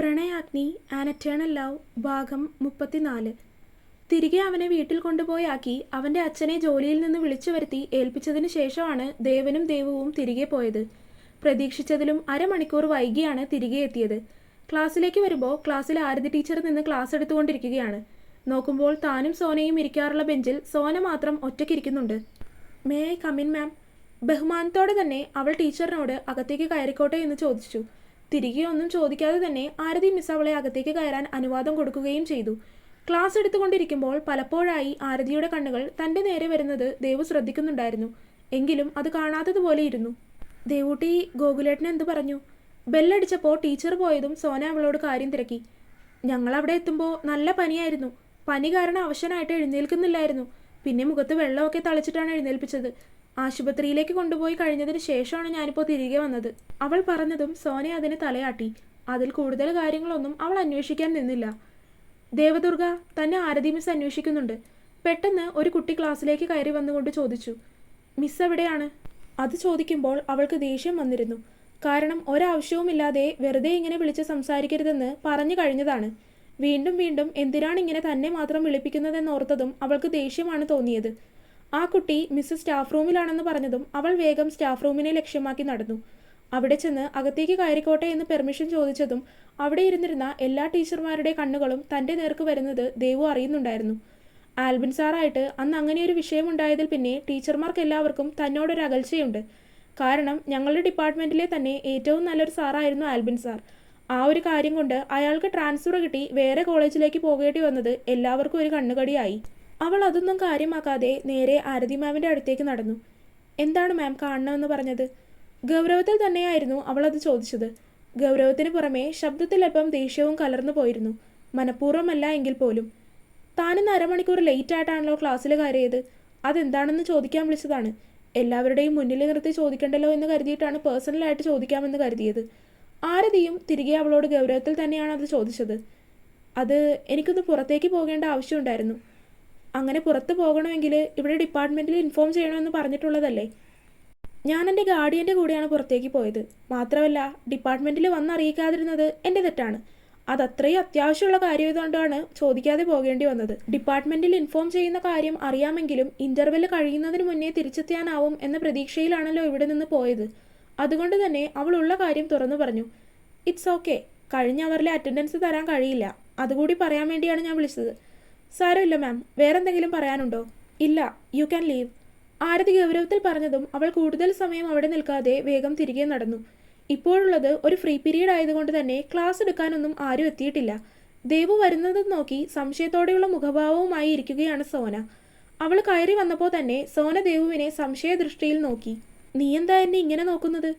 Pranayagni an eternal love ഭാഗം മുപ്പത്തിനാല്. തിരികെ അവനെ വീട്ടിൽ കൊണ്ടുപോയാക്കി അവന്റെ അച്ഛനെ ജോലിയിൽ നിന്ന് വിളിച്ചു വരുത്തി ഏൽപ്പിച്ചതിന് ശേഷമാണ് ദേവനും ദേവുവും തിരികെ പോയത്. പ്രതീക്ഷിച്ചതിലും അരമണിക്കൂർ വൈകിയാണ് തിരികെ എത്തിയത്. ക്ലാസ്സിലേക്ക് വരുമ്പോൾ ക്ലാസ്സിൽ ആരതി ടീച്ചർ നിന്ന് ക്ലാസ് എടുത്തുകൊണ്ടിരിക്കുകയാണ്. നോക്കുമ്പോൾ താനും സോനയും ഇരിക്കാറുള്ള ബെഞ്ചിൽ സോന മാത്രം ഒറ്റയ്ക്കിരിക്കുന്നുണ്ട്. May I come in ma'am ബഹുമാനത്തോടെ തന്നെ അവൾ ടീച്ചറിനോട് അകത്തേക്ക് കയറിക്കോട്ടെ എന്ന് ചോദിച്ചു. തിരികെ ഒന്നും ചോദിക്കാതെ തന്നെ ആരതി മിസ് അവളെ അകത്തേക്ക് കയറാൻ അനുവാദം കൊടുക്കുകയും ചെയ്തു. ക്ലാസ് എടുത്തുകൊണ്ടിരിക്കുമ്പോൾ പലപ്പോഴായി ആരതിയുടെ കണ്ണുകൾ തന്റെ നേരെ വരുന്നത് ദേവു ശ്രദ്ധിക്കുന്നുണ്ടായിരുന്നു. എങ്കിലും അത് കാണാത്തതുപോലെ ഇരുന്നു. ദേവൂട്ടി ഗോകുലേട്ടൻ എന്തു പറഞ്ഞു? ബെല്ലടിച്ചപ്പോൾ ടീച്ചർ പോയതും സോന അവളോട് കാര്യം തിരക്കി. ഞങ്ങൾ അവിടെ എത്തുമ്പോൾ നല്ല പനിയായിരുന്നു. പനി കാരണം അവശനായിട്ട് എഴുന്നേൽക്കുന്നില്ലായിരുന്നു. പിന്നെ മുഖത്ത് വെള്ളമൊക്കെ തളിച്ചിട്ടാണ് എഴുന്നേൽപ്പിച്ചത്. ആശുപത്രിയിലേക്ക് കൊണ്ടുപോയി കഴിഞ്ഞതിന് ശേഷമാണ് ഞാനിപ്പോൾ തിരികെ വന്നത്. അവൾ പറഞ്ഞതും സോന അതിനെ തലയാട്ടി. അതിൽ കൂടുതൽ കാര്യങ്ങളൊന്നും അവൾ അന്വേഷിക്കാൻ നിന്നില്ല. ദേവദുർഗ തന്നെ ആരതി മിസ് അന്വേഷിക്കുന്നുണ്ട്. പെട്ടെന്ന് ഒരു കുട്ടി ക്ലാസ്സിലേക്ക് കയറി വന്നുകൊണ്ട് ചോദിച്ചു മിസ് എവിടെയാണ്? അത് ചോദിക്കുമ്പോൾ അവൾക്ക് ദേഷ്യം വന്നിരുന്നു. കാരണം ഒരാവശ്യവുമില്ലാതെ വെറുതെ ഇങ്ങനെ വിളിച്ച് സംസാരിക്കരുതെന്ന് പറഞ്ഞു കഴിഞ്ഞതാണ്. വീണ്ടും വീണ്ടും എന്തിനാണ് ഇങ്ങനെ തന്നെ മാത്രം വിളിപ്പിക്കുന്നതെന്നോർത്തതും അവൾക്ക് ദേഷ്യമാണ് തോന്നിയത്. ആ കുട്ടി മിസ് സ്റ്റാഫ് റൂമിലാണെന്ന് പറഞ്ഞതും അവൾ വേഗം സ്റ്റാഫ് റൂമിനെ ലക്ഷ്യമാക്കി നടന്നു. അവിടെ ചെന്ന് അകത്തേക്ക് കയറിക്കോട്ടെ എന്ന് പെർമിഷൻ ചോദിച്ചതും അവിടെ ഇരുന്നിരുന്ന എല്ലാ ടീച്ചർമാരുടെ കണ്ണുകളും തന്റെ നേർക്ക് വരുന്നത് ദേവു അറിയുന്നുണ്ടായിരുന്നു. ആൽബിൻ സാറായിട്ട് അന്ന് അങ്ങനെയൊരു വിഷയമുണ്ടായതിൽ പിന്നെ ടീച്ചർമാർക്ക് എല്ലാവർക്കും തന്നോടൊരു അകൽച്ചയുണ്ട്. കാരണം ഞങ്ങളുടെ ഡിപ്പാർട്ട്മെന്റിലെ തന്നെ ഏറ്റവും നല്ലൊരു സാറായിരുന്നു ആൽബിൻ സാർ. ആ ഒരു കാര്യം കൊണ്ട് അയാൾക്ക് ട്രാൻസ്ഫർ കിട്ടി വേറെ കോളേജിലേക്ക് പോകേണ്ടി വന്നത് എല്ലാവർക്കും ഒരു കണ്ണുകടിയായി. അവൾ അതൊന്നും കാര്യമാക്കാതെ നേരെ ആരതി മാമിന്റെ അടുത്തേക്ക് നടന്നു. എന്താണ് മാം കാണണമെന്ന് പറഞ്ഞത്? ഗൗരവത്തിൽ തന്നെയായിരുന്നു അവൾ അത് ചോദിച്ചത്. ഗൗരവത്തിന് പുറമേ ശബ്ദത്തിൽ അല്പം ദേഷ്യവും കലർന്നു പോയിരുന്നു. മനഃപൂർവമല്ല എങ്കിൽ പോലും. താനിന്ന് അരമണിക്കൂർ ലേറ്റ് ആയിട്ടാണല്ലോ ക്ലാസ്സിൽ കയറിയത്. അതെന്താണെന്ന് ചോദിക്കാൻ വിളിച്ചതാണ്. എല്ലാവരുടെയും മുന്നിൽ നിർത്തി ചോദിക്കണ്ടല്ലോ എന്ന് കരുതിയിട്ടാണ് പേഴ്സണലായിട്ട് ചോദിക്കാമെന്ന് കരുതിയത്. ആരതിയും തിരികെ അവളോട് ഗൗരവത്തിൽ തന്നെയാണ് അത് ചോദിച്ചത്. അത് എനിക്കൊന്ന് പുറത്തേക്ക് പോകേണ്ട ആവശ്യമുണ്ടായിരുന്നു. അങ്ങനെ പുറത്ത് പോകണമെങ്കിൽ ഇവിടെ ഡിപ്പാർട്ട്മെന്റിൽ ഇൻഫോം ചെയ്യണമെന്ന് പറഞ്ഞിട്ടുള്ളതല്ലേ? ഞാൻ എന്റെ ഗാർഡിയന്റെ കൂടെയാണ് പുറത്തേക്ക് പോയത്. മാത്രമല്ല ഡിപ്പാർട്ട്മെന്റിൽ വന്നറിയിക്കാതിരുന്നത് എന്റെ തെറ്റാണ്. അത് അത്രയും അത്യാവശ്യമുള്ള കാര്യമായതുകൊണ്ടാണ് ചോദിക്കാതെ പോകേണ്ടി വന്നത്. ഡിപ്പാർട്ട്മെന്റിൽ ഇൻഫോം ചെയ്യുന്ന കാര്യം അറിയാമെങ്കിലും ഇന്റർവെൽ കഴിയുന്നതിന് മുന്നേ തിരിച്ചെത്തിയാനാവും എന്ന പ്രതീക്ഷയിലാണല്ലോ ഇവിടെ നിന്ന് പോയത്. അതുകൊണ്ട് തന്നെ അവളുള്ള കാര്യം തുറന്നു പറഞ്ഞു. ഇറ്റ്സ് ഓക്കെ കഴിഞ്ഞ അവരിലെ അറ്റൻഡൻസ് തരാൻ കഴിയില്ല. അതുകൂടി പറയാൻ വേണ്ടിയാണ് ഞാൻ വിളിച്ചത്. സാരമില്ല മാം വേറെന്തെങ്കിലും പറയാനുണ്ടോ? ഇല്ല യു ക്യാൻ ലീവ് ആരതി ഗൗരവത്തിൽ പറഞ്ഞതും അവൾ കൂടുതൽ സമയം അവിടെ നിൽക്കാതെ വേഗം തിരികെ നടന്നു. ഇപ്പോഴുള്ളത് ഒരു ഫ്രീ പീരീഡ് ആയതുകൊണ്ട് തന്നെ ക്ലാസ് എടുക്കാനൊന്നും ആരും എത്തിയിട്ടില്ല. ദേവു വരുന്നത് നോക്കി സംശയത്തോടെയുള്ള മുഖഭാവവുമായി ഇരിക്കുകയാണ് സോന. അവൾ കയറി വന്നപ്പോൾ തന്നെ സോന ദേവുവിനെ സംശയദൃഷ്ടിയിൽ നോക്കി. നീ എന്താ എന്നെ ഇങ്ങനെ നോക്കുന്നത്?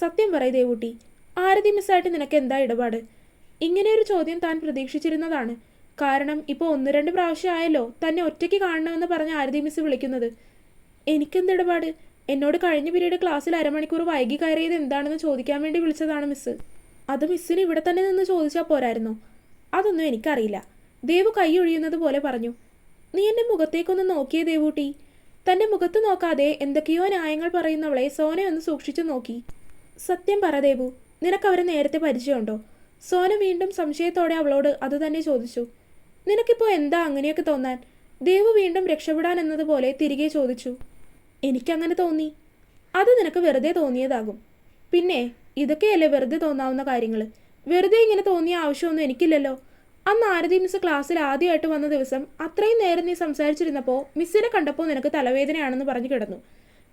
സത്യം പറയ ദേവൂട്ടി. ആരതി മിസ്സായിട്ട് നിനക്ക് എന്താ ഇടപാട്? ഇങ്ങനെയൊരു ചോദ്യം താൻ പ്രതീക്ഷിച്ചിരുന്നതാണ്. കാരണം ഇപ്പോൾ ഒന്ന് രണ്ട് പ്രാവശ്യം ആയല്ലോ തന്നെ ഒറ്റയ്ക്ക് കാണണമെന്ന് പറഞ്ഞ ആരതി മിസ് വിളിക്കുന്നത്. എനിക്കെന്ത് ഇടപാട്? എന്നോട് കഴിഞ്ഞ പീരീഡ് ക്ലാസ്സിൽ അരമണിക്കൂർ വൈകി കയറിയത് എന്താണെന്ന് ചോദിക്കാൻ വേണ്ടി വിളിച്ചതാണ് മിസ് അത് മിസ്സിന് ഇവിടെ തന്നെ നിന്ന് ചോദിച്ചാൽ പോരായിരുന്നു. അതൊന്നും എനിക്കറിയില്ല. ദേവു കൈ ഒഴിയുന്നത് പോലെ പറഞ്ഞു. നീ എന്റെ മുഖത്തേക്കൊന്ന് നോക്കിയേ ദേവൂട്ടി. തന്റെ മുഖത്ത് നോക്കാതെ എന്തൊക്കെയോ ന്യായങ്ങൾ പറയുന്നവളെ സോന ഒന്ന് സൂക്ഷിച്ചു നോക്കി. സത്യം പറ ദേവു. നിനക്കവരെ നേരത്തെ പരിചയമുണ്ടോ? സോന വീണ്ടും സംശയത്തോടെ അവളോട് അതുതന്നെ ചോദിച്ചു. നിനക്കിപ്പോൾ എന്താ അങ്ങനെയൊക്കെ തോന്നാൻ? ദേവു വീണ്ടും രക്ഷപ്പെടാൻ എന്നതുപോലെ തിരികെ ചോദിച്ചു. എനിക്കങ്ങനെ തോന്നി. അത് നിനക്ക് വെറുതെ തോന്നിയതാകും. പിന്നെ ഇതൊക്കെയല്ലേ വെറുതെ തോന്നാവുന്ന കാര്യങ്ങൾ വെറുതെ ഇങ്ങനെ തോന്നിയ ആവശ്യമൊന്നും എനിക്കില്ലല്ലോ. അന്ന് ആരതി മിസ് ക്ലാസ്സിൽ ആദ്യമായിട്ട് വന്ന ദിവസം അത്രയും നേരം നീ സംസാരിച്ചിരുന്നപ്പോൾ മിസ്സിനെ കണ്ടപ്പോൾ നിനക്ക് തലവേദനയാണെന്ന് പറഞ്ഞു കിടന്നു.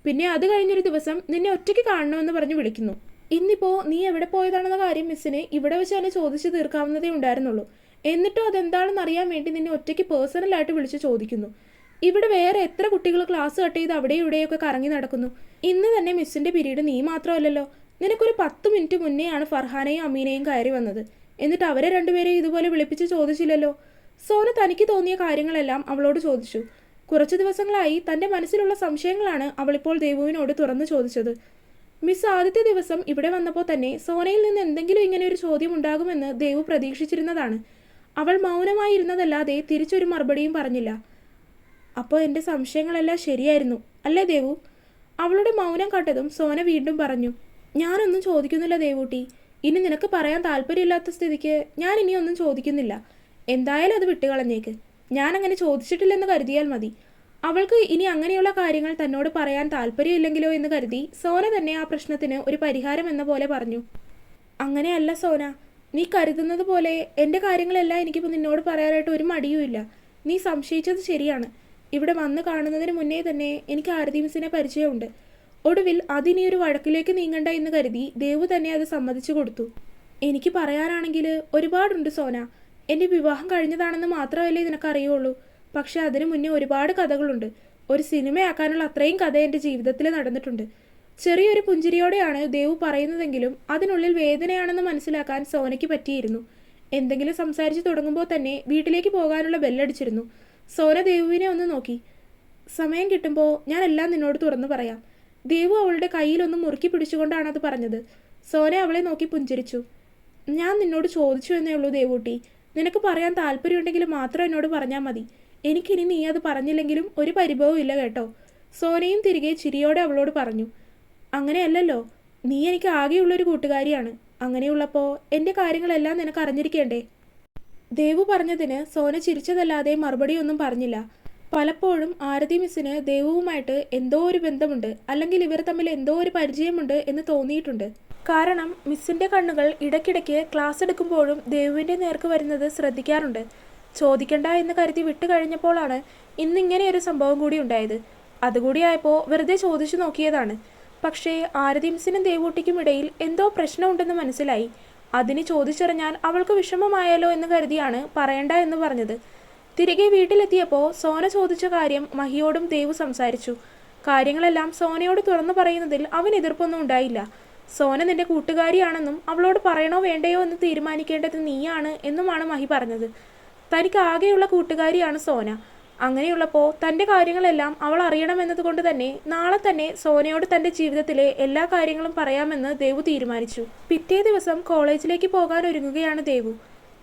പിന്നെ അത് കഴിഞ്ഞൊരു ദിവസം നിന്നെ ഒറ്റയ്ക്ക് കാണണമെന്ന് പറഞ്ഞ് വിളിക്കുന്നു. ഇന്നിപ്പോൾ നീ എവിടെ പോയതാണെന്ന കാര്യം മിസ്സിനെ ഇവിടെ വെച്ച് തന്നെ ചോദിച്ചു തീർക്കാവുന്നതേ ഉണ്ടായിരുന്നുള്ളൂ. എന്നിട്ടും അതെന്താണെന്ന് അറിയാൻ വേണ്ടി നിന്നെ ഒറ്റയ്ക്ക് പേഴ്സണലായിട്ട് വിളിച്ച് ചോദിക്കുന്നു. ഇവിടെ വേറെ എത്ര കുട്ടികൾ ക്ലാസ് കട്ട് ചെയ്ത് അവിടെ ഇവിടെയൊക്കെ കറങ്ങി നടക്കുന്നു? ഇന്ന് തന്നെ മിസ്സിന്റെ പിരീഡ് നീ മാത്രമല്ലല്ലോ. നിനക്കൊരു പത്ത് മിനിറ്റ് മുന്നെയാണ് ഫർഹാനയും അമീനയും കയറി വന്നത്. എന്നിട്ട് അവരെ രണ്ടുപേരെയും ഇതുപോലെ വിളിപ്പിച്ച് ചോദിച്ചില്ലല്ലോ? സോന തനിക്ക് തോന്നിയ കാര്യങ്ങളെല്ലാം അവളോട് ചോദിച്ചു. കുറച്ച് ദിവസങ്ങളായി തന്റെ മനസ്സിലുള്ള സംശയങ്ങളാണ് അവളിപ്പോൾ ദേവുവിനോട് തുറന്നു ചോദിച്ചത്. മിസ് ആദ്യത്തെ ദിവസം ഇവിടെ വന്നപ്പോൾ തന്നെ സോനയിൽ നിന്ന് എന്തെങ്കിലും ഇങ്ങനെ ഒരു ചോദ്യം ഉണ്ടാകുമെന്ന് ദേവു പ്രതീക്ഷിച്ചിരുന്നതാണ്. അവൾ മൗനമായിരുന്നതല്ലാതെ തിരിച്ചൊരു മറുപടിയും പറഞ്ഞില്ല. അപ്പോൾ എന്റെ സംശയങ്ങളെല്ലാം ശരിയായിരുന്നു അല്ലേ ദേവു? അവളുടെ മൗനം കണ്ടതും സോന വീണ്ടും പറഞ്ഞു ഞാനൊന്നും ചോദിക്കുന്നില്ല ദേവൂട്ടി. ഇനി നിനക്ക് പറയാൻ താല്പര്യമില്ലാത്ത സ്ഥിതിക്ക് ഞാൻ ഇനി ഒന്നും ചോദിക്കുന്നില്ല. എന്തായാലും അത് വിട്ടുകളഞ്ഞേക്ക്. ഞാൻ അങ്ങനെ ചോദിച്ചിട്ടില്ലെന്ന് കരുതിയാൽ മതി. അവൾക്ക് ഇനി അങ്ങനെയുള്ള കാര്യങ്ങൾ തന്നോട് പറയാൻ താല്പര്യമില്ലെങ്കിലോ എന്ന് കരുതി സോന തന്നെ ആ പ്രശ്നത്തിന് ഒരു പരിഹാരം എന്ന പോലെ പറഞ്ഞു. അങ്ങനെയല്ല സോന. നീ കരുതുന്നത് പോലെ എന്റെ കാര്യങ്ങളെല്ലാം എനിക്കിപ്പോൾ നിന്നോട് പറയാനായിട്ട് ഒരു മടിയുമില്ല. നീ സംശയിച്ചത് ശരിയാണ്. ഇവിടെ വന്ന് കാണുന്നതിന് മുന്നേ തന്നെ എനിക്ക് ആരതി മിസ്സിനെ പരിചയമുണ്ട്. ഒടുവിൽ അതിനി ഒരു വഴക്കിലേക്ക് നീങ്ങണ്ട എന്ന് കരുതി ദേവു തന്നെ അത് സമ്മതിച്ചു കൊടുത്തു. എനിക്ക് പറയാനാണെങ്കിൽ ഒരുപാടുണ്ട് സോന. എന്റെ വിവാഹം കഴിഞ്ഞതാണെന്ന് മാത്രമല്ലേ നിനക്കറിയുള്ളൂ പക്ഷെ അതിനു മുന്നേ ഒരുപാട് കഥകളുണ്ട്. ഒരു സിനിമയാക്കാനുള്ള അത്രയും കഥ എന്റെ ജീവിതത്തിൽ നടന്നിട്ടുണ്ട്. ചെറിയൊരു പുഞ്ചിരിയോടെയാണ് ദേവു പറയുന്നതെങ്കിലും അതിനുള്ളിൽ വേദനയാണെന്ന് മനസ്സിലാക്കാൻ സോനയ്ക്ക് പറ്റിയിരുന്നു. എന്തെങ്കിലും സംസാരിച്ചു തുടങ്ങുമ്പോൾ തന്നെ വീട്ടിലേക്ക് പോകാനുള്ള ബെല്ലടിച്ചിരുന്നു. സോന ദേവുവിനെ ഒന്ന് നോക്കി. സമയം കിട്ടുമ്പോൾ ഞാൻ എല്ലാം നിന്നോട് തുറന്നു പറയാം. ദേവു അവളുടെ കയ്യിലൊന്ന് മുറുക്കി പിടിച്ചുകൊണ്ടാണ് അത് പറഞ്ഞത്. സോന അവളെ നോക്കി പുഞ്ചിരിച്ചു. ഞാൻ നിന്നോട് ചോദിച്ചു എന്നേ ഉള്ളൂ ദേവൂട്ടി. നിനക്ക് പറയാൻ താല്പര്യമുണ്ടെങ്കിൽ മാത്രം എന്നോട് പറഞ്ഞാൽ മതി. എനിക്കിനി നീ അത് പറഞ്ഞില്ലെങ്കിലും ഒരു പരിഭവവും ഇല്ല കേട്ടോ. സോനയും തിരികെ ചിരിയോടെ അവളോട് പറഞ്ഞു. അങ്ങനെയല്ലല്ലോ. നീ എനിക്ക് ആകെയുള്ളൊരു കൂട്ടുകാരിയാണ്. അങ്ങനെയുള്ളപ്പോൾ എന്റെ കാര്യങ്ങളെല്ലാം നിനക്ക് അറിഞ്ഞിരിക്കേണ്ടേ? ദേവു പറഞ്ഞതിന് സോന ചിരിച്ചതല്ലാതെ മറുപടിയൊന്നും പറഞ്ഞില്ല. പലപ്പോഴും ആരതി മിസ്സിന് ദേവുവുമായിട്ട് എന്തോ ഒരു ബന്ധമുണ്ട്. അല്ലെങ്കിൽ ഇവർ തമ്മിൽ എന്തോ ഒരു പരിചയമുണ്ട് എന്ന് തോന്നിയിട്ടുണ്ട്. കാരണം മിസ്സിന്റെ കണ്ണുകൾ ഇടയ്ക്കിടയ്ക്ക് ക്ലാസ് എടുക്കുമ്പോഴും ദേവുവിന്റെ നേർക്ക് വരുന്നത് ശ്രദ്ധിക്കാറുണ്ട്. ചോദിക്കണ്ട എന്ന് കരുതി വിട്ടു കഴിഞ്ഞപ്പോഴാണ് ഇന്നിങ്ങനെ ഒരു സംഭവം കൂടി ഉണ്ടായത്. അതുകൂടിയായപ്പോൾ വെറുതെ ചോദിച്ചു നോക്കിയതാണ്. പക്ഷേ ആരതിംസിനും ദേവൂട്ടിക്കും ഇടയിൽ എന്തോ പ്രശ്നമുണ്ടെന്ന് മനസ്സിലായി. അതിന് ചോദിച്ചറിഞ്ഞാൽ അവൾക്ക് വിഷമമായാലോ എന്ന് കരുതിയാണ് പറയണ്ട എന്ന് പറഞ്ഞത്. തിരികെ വീട്ടിലെത്തിയപ്പോൾ സോന ചോദിച്ച കാര്യം മഹിയോടും ദേവു സംസാരിച്ചു. കാര്യങ്ങളെല്ലാം സോനയോട് തുറന്നു പറയുന്നതിൽ അവൻ എതിർപ്പൊന്നും ഉണ്ടായില്ല. സോന നിന്റെ കൂട്ടുകാരിയാണെന്നും അവളോട് പറയണോ വേണ്ടയോ എന്ന് തീരുമാനിക്കേണ്ടത് നീയാണ് എന്നുമാണ് മഹി പറഞ്ഞത്. തനിക്ക് ആകെയുള്ള കൂട്ടുകാരിയാണ് സോന. അങ്ങനെയുള്ളപ്പോൾ തന്റെ കാര്യങ്ങളെല്ലാം അവൾ അറിയണമെന്നതുകൊണ്ട് തന്നെ നാളെ തന്നെ സോനയോട് തന്റെ ജീവിതത്തിലെ എല്ലാ കാര്യങ്ങളും പറയാമെന്ന് ദേവു തീരുമാനിച്ചു. പിറ്റേ ദിവസം കോളേജിലേക്ക് പോകാൻ ഒരുങ്ങുകയാണ് ദേവു.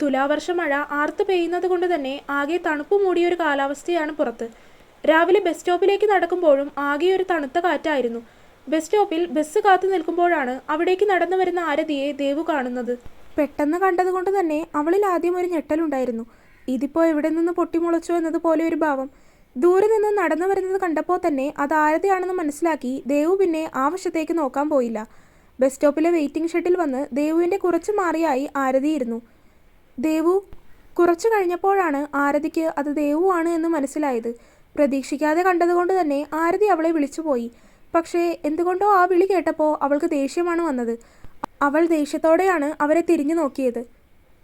തുലാവർഷ മഴ ആർത്ത് പെയ്യുന്നത് കൊണ്ട് തന്നെ ആകെ തണുപ്പ് മൂടിയൊരു കാലാവസ്ഥയാണ് പുറത്ത്. രാവിലെ ബസ് സ്റ്റോപ്പിലേക്ക് നടക്കുമ്പോഴും ആകെ ഒരു തണുത്ത കാറ്റായിരുന്നു. ബസ് സ്റ്റോപ്പിൽ ബസ് കാത്തു നിൽക്കുമ്പോഴാണ് അവിടേക്ക് നടന്നു വരുന്ന ആരതിയെ ദേവു കാണുന്നത്. പെട്ടെന്ന് കണ്ടതുകൊണ്ട് തന്നെ അവളിൽ ആദ്യം ഒരു ഞെട്ടലുണ്ടായിരുന്നു. ഇതിപ്പോ എവിടെ നിന്ന് പൊട്ടിമുളച്ചു എന്നതുപോലെ ഒരു ഭാവം. ദൂരെ നിന്ന് നടന്നു വരുന്നത് കണ്ടപ്പോൾ തന്നെ അത് ആരതിയാണെന്ന് മനസ്സിലാക്കി ദേവു പിന്നെ ആ വശത്തേക്ക് നോക്കാൻ പോയില്ല. ബസ് സ്റ്റോപ്പിലെ വെയിറ്റിംഗ് ഷെഡിൽ വന്ന് ദേവുവിന്റെ കുറച്ച് മാറിയായി ആരതിയിരുന്നു. ദേവു കുറച്ചു കഴിഞ്ഞപ്പോഴാണ് ആരതിക്ക് അത് ദേവുവാണ് എന്ന് മനസ്സിലായത്. പ്രതീക്ഷിക്കാതെ കണ്ടതുകൊണ്ട് തന്നെ ആരതി അവളെ വിളിച്ചുപോയി പക്ഷേ എന്തുകൊണ്ടോ ആ വിളി കേട്ടപ്പോൾ അവൾക്ക് ദേഷ്യമാണ് വന്നത്. അവൾ ദേഷ്യത്തോടെയാണ് അവരെ തിരിഞ്ഞു നോക്കിയത്.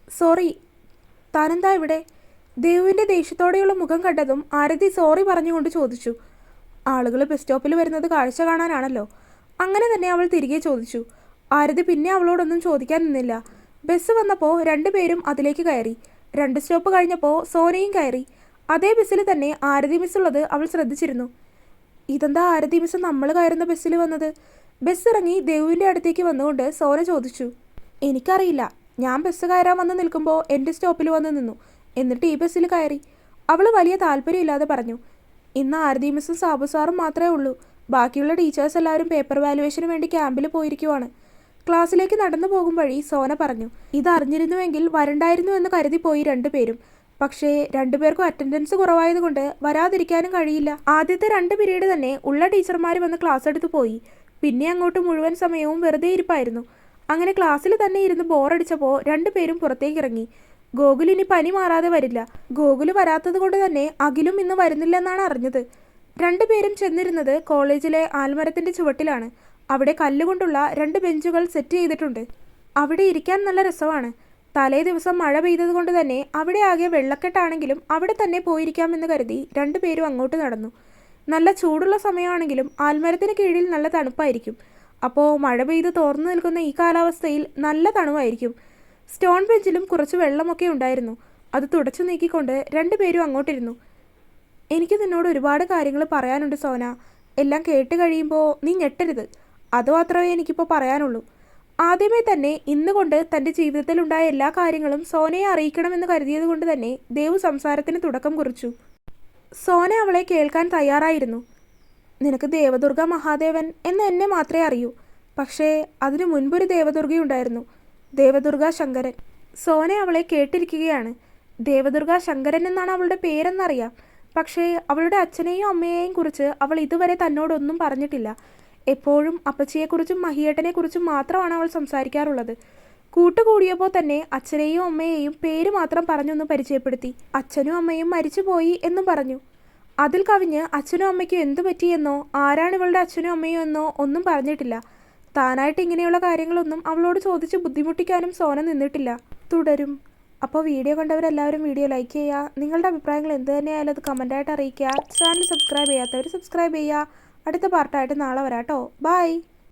സോറി താനെന്താ ഇവിടെ? ദേവുവിന്റെ ദേഷ്യത്തോടെയുള്ള മുഖം കണ്ടതും ആരതി സോറി പറഞ്ഞുകൊണ്ട് ചോദിച്ചു. ആളുകൾ ബസ് സ്റ്റോപ്പിൽ വരുന്നത് കാഴ്ച കാണാനാണല്ലോ. അങ്ങനെ തന്നെ അവൾ തിരികെ ചോദിച്ചു. ആരതി പിന്നെ അവളോടൊന്നും ചോദിക്കാൻ നിന്നില്ല. ബസ് വന്നപ്പോൾ രണ്ടുപേരും അതിലേക്ക് കയറി. രണ്ട് സ്റ്റോപ്പ് കഴിഞ്ഞപ്പോൾ സോനയും കയറി. അതേ ബസ്സിൽ തന്നെ ആരതി മിസ് ഉള്ളത് അവൾ ശ്രദ്ധിച്ചിരുന്നു. ഇതെന്താ ആരതി മിസ് നമ്മൾ കയറുന്ന ബസ്സിൽ വന്നത്? ബസ് ഇറങ്ങി ദേവുവിന്റെ അടുത്തേക്ക് വന്നുകൊണ്ട് സോന ചോദിച്ചു. എനിക്കറിയില്ല. ഞാൻ ബസ് കയറാൻ വന്ന് നിൽക്കുമ്പോൾ എന്റെ സ്റ്റോപ്പിൽ വന്ന് നിന്നു. എന്നിട്ട് ഈ ബസ്സിൽ കയറി. അവൾ വലിയ താല്പര്യമില്ലാതെ പറഞ്ഞു ഇന്ന് ആരതി മിസ്സും സാബു സാറും മാത്രമേ ഉള്ളൂ. ബാക്കിയുള്ള ടീച്ചേഴ്സ് എല്ലാവരും പേപ്പർ വാലുവേഷന് വേണ്ടി ക്യാമ്പിൽ പോയിരിക്കുവാണ്. ക്ലാസ്സിലേക്ക് നടന്നു പോകും വഴി സോന പറഞ്ഞു ഇതറിഞ്ഞിരുന്നുവെങ്കിൽ വരണ്ടായിരുന്നു എന്ന് കരുതി പോയി രണ്ടുപേരും പക്ഷേ രണ്ടുപേർക്കും അറ്റൻഡൻസ് കുറവായതുകൊണ്ട് വരാതിരിക്കാനും കഴിയില്ല. ആദ്യത്തെ രണ്ട് പീരീഡ് തന്നെ ഉള്ള ടീച്ചർമാർ വന്ന് ക്ലാസ് എടുത്തു പോയി. പിന്നെ അങ്ങോട്ട് മുഴുവൻ സമയവും വെറുതെ ഇരിപ്പായിരുന്നു. അങ്ങനെ ക്ലാസ്സിൽ തന്നെ ഇരുന്ന് ബോറടിച്ചപ്പോൾ രണ്ടുപേരും പുറത്തേക്ക് ഇറങ്ങി ഗോകുൽ ഇനി പനി മാറാതെ വരില്ല. ഗോകുൽ വരാത്തത് കൊണ്ട് തന്നെ അഖിലും ഇന്ന് വരുന്നില്ലെന്നാണ് അറിഞ്ഞത്. രണ്ടുപേരും ചെന്നിരുന്നത് കോളേജിലെ ആൽമരത്തിന്റെ ചുവട്ടിലാണ്. അവിടെ കല്ലുകൊണ്ടുള്ള രണ്ട് ബെഞ്ചുകൾ സെറ്റ് ചെയ്തിട്ടുണ്ട്. അവിടെ ഇരിക്കാൻ നല്ല രസമാണ്. തലേ ദിവസം മഴ പെയ്തത് കൊണ്ട് തന്നെ അവിടെ ആകെ വെള്ളക്കെട്ടാണെങ്കിലും അവിടെ തന്നെ പോയിരിക്കാമെന്ന് കരുതി രണ്ടുപേരും അങ്ങോട്ട് നടന്നു. നല്ല ചൂടുള്ള സമയമാണെങ്കിലും ആൽമരത്തിന് കീഴിൽ നല്ല തണുപ്പായിരിക്കും. അപ്പോൾ മഴ പെയ്ത് തോർന്നു നിൽക്കുന്ന ഈ കാലാവസ്ഥയിൽ നല്ല തണുവായിരിക്കും. സ്റ്റോൺ ബെഞ്ചിലും കുറച്ച് വെള്ളമൊക്കെ ഉണ്ടായിരുന്നു. അത് തുടച്ചു നീക്കിക്കൊണ്ട് രണ്ടുപേരും അങ്ങോട്ടിരുന്നു. എനിക്ക് നിന്നോട് ഒരുപാട് കാര്യങ്ങൾ പറയാനുണ്ട് സോന. എല്ലാം കേട്ട് കഴിയുമ്പോൾ നീ ഞെട്ടരുത്. അതുമാത്രമേ എനിക്കിപ്പോൾ പറയാനുള്ളൂ. ആദ്യമേ തന്നെ ഇന്നുകൊണ്ട് തന്റെ ജീവിതത്തിലുണ്ടായ എല്ലാ കാര്യങ്ങളും സോനയെ അറിയിക്കണമെന്ന് കരുതിയത് കൊണ്ട് തന്നെ ദേവ് സംസാരത്തിന് തുടക്കം കുറിച്ചു. സോന അവളെ കേൾക്കാൻ തയ്യാറായിരുന്നു. നിനക്ക് ദേവദുർഗ മഹാദേവൻ എന്ന് എന്നെ മാത്രമേ അറിയൂ. പക്ഷേ അതിനു മുൻപൊരു ദേവദുർഗയുണ്ടായിരുന്നു. ദേവദുർഗ ശങ്കരൻ. സോന അവളെ കേട്ടിരിക്കുകയാണ്. ദേവദുർഗ ശങ്കരൻ എന്നാണ് അവളുടെ പേരെന്നറിയാം. പക്ഷേ അവളുടെ അച്ഛനെയും അമ്മയെയും കുറിച്ച് അവൾ ഇതുവരെ തന്നോടൊന്നും പറഞ്ഞിട്ടില്ല. എപ്പോഴും അപ്പച്ചിയെക്കുറിച്ചും മഹിയേട്ടനെക്കുറിച്ചും മാത്രമാണ് അവൾ സംസാരിക്കാറുള്ളത്. കൂട്ടുകൂടിയപ്പോൾ തന്നെ അച്ഛനെയും അമ്മയെയും പേര് മാത്രം പറഞ്ഞൊന്ന് പരിചയപ്പെടുത്തി. അച്ഛനും അമ്മയും മരിച്ചുപോയി എന്നും പറഞ്ഞു. അതിൽ കവിഞ്ഞ് അച്ഛനും അമ്മയ്ക്കും എന്തു പറ്റിയെന്നോ ആരാണ് ഇവളുടെ അച്ഛനും അമ്മയോ എന്നോ ഒന്നും പറഞ്ഞിട്ടില്ല. താനായിട്ട് ഇങ്ങനെയുള്ള കാര്യങ്ങളൊന്നും അവളോട് ചോദിച്ച് ബുദ്ധിമുട്ടിക്കാനും സോന നിന്നിട്ടില്ല. തുടരും. അപ്പോൾ വീഡിയോ കണ്ടവരെല്ലാവരും വീഡിയോ ലൈക്ക് ചെയ്യുക. നിങ്ങളുടെ അഭിപ്രായങ്ങൾ എന്ത് തന്നെയായാലും അത് കമന്റായിട്ട് അറിയിക്കുക. ചാനൽ സബ്സ്ക്രൈബ് ചെയ്യാത്തവർ സബ്സ്ക്രൈബ് ചെയ്യുക. അടുത്ത പാർട്ടായിട്ട് നാളെ വരാട്ടോ ബൈ